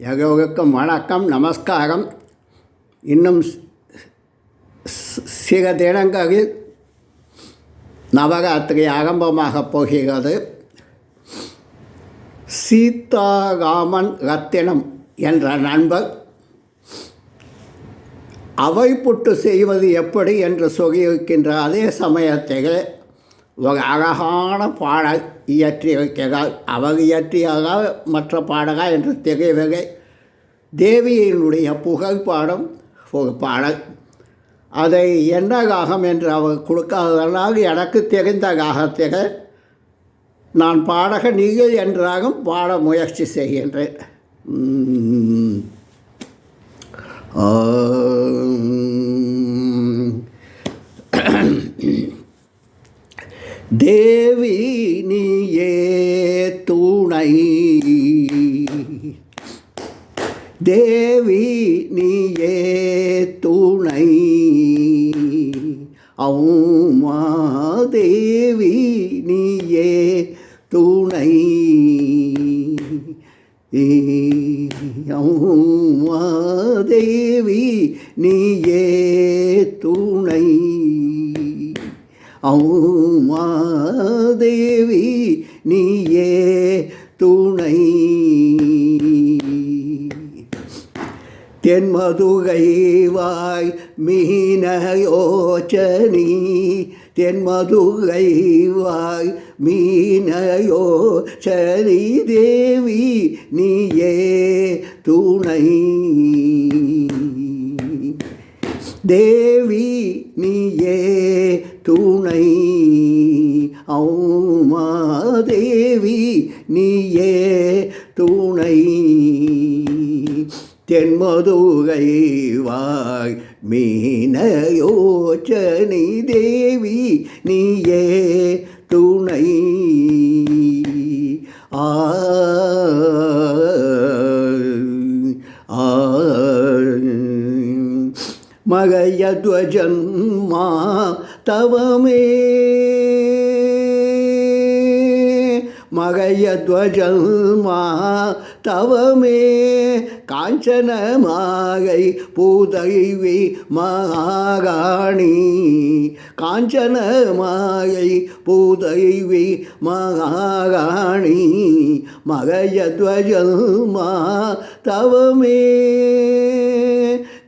எல்லோருக்கும் வணக்கம் நமஸ்காரம். இன்னும் சில தினங்களில் நவராத்திரி ஆரம்பமாகப் போகிறது. சீதாராமன் ரத்தினம் என்ற நண்பர் அவை புட்டு செய்வது எப்படி என்று சொல்லியிருக்கின்ற அதே சமயத்தில் ஒரு அழகான பாடல் இயற்றியிருக்கிறார். அவர் இயற்றியதா மற்ற பாடகா என்று தெரியவில்லை. தேவியினுடைய புகழ் பாடம் ஒரு பாடல். அதை என்ன ராகம் என்று அவர் கொடுக்காததனால் எனக்கு தெரிந்த ராகத்தில் நான் பாடக நீங்கள் என்றாகும் பாட முயற்சி செய்கின்றேன். ஆ. தேவி நீயே துணை. தேவி நீயே துணை. அவுமா தேவி நீயே துணை. அம்மா தேவி நீயே துணை. தேவி நீயே துணை. தென்மதுகை வாய் மீனயோச்சனி தென்மதுகை வாய் மீனயோச்சனி தேவி நீயே துணை. தேவி நீயே துணை. ஔமா தேவி நீயே துணை. தென்மதுகை வாய் மீனயோச்சனி தேவி நீயே துணை. மகயத்வஜன்மா தவமே. மகயத்வஜன்மா தவமே. காஞ்சனமாகை பூதைவி மகாகாணி. காஞ்சனமாகை பூதைவி மகாகாணி. மகயத்வஜன்மா தவமே.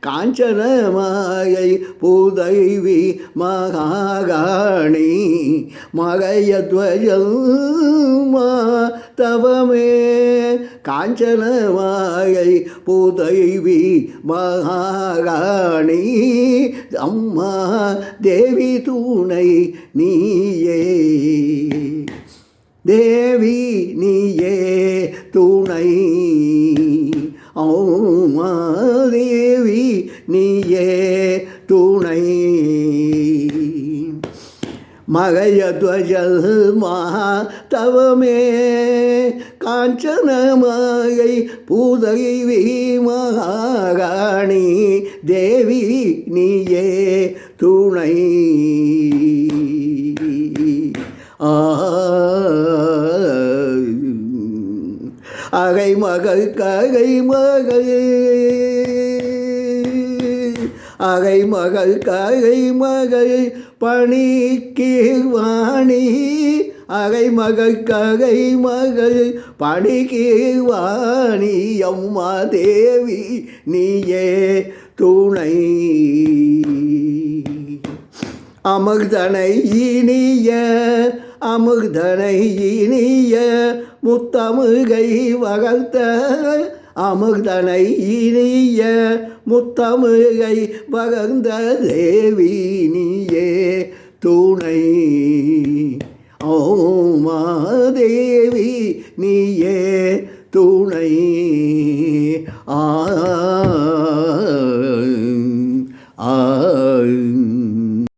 காஞ்சனமாயை பூதைவி மகாகாணி மகயத்வஜல்மா தவமே. காஞ்சனமாயை பூதைவி மகாகாணி அம்மா தேவி தூணை நீயே. தேவி நீயே துணை ஓமா நீயே துணை. மகையத்வஜல் தவமே காஞ்சனமாயை பூதவி மகாராணி தேவி நீயே துணை. ஆ அகை மகள் ககை மகள். அகை மகள் ககை மகள் பணிக்கு வாணி அகை மகள் ககை மகள் பணிக்கு வாணி அம்மா தேவி நீயே துணை. அமிர்தனை இனிய அமிர்தனை இனிய முத்தமுகை வகர்த்த. அமிர்தனை இனிய முத்தமிழை வளர்ந்த தேவி நீயே துணை ஓமாதேவி நீயே துணை ஆ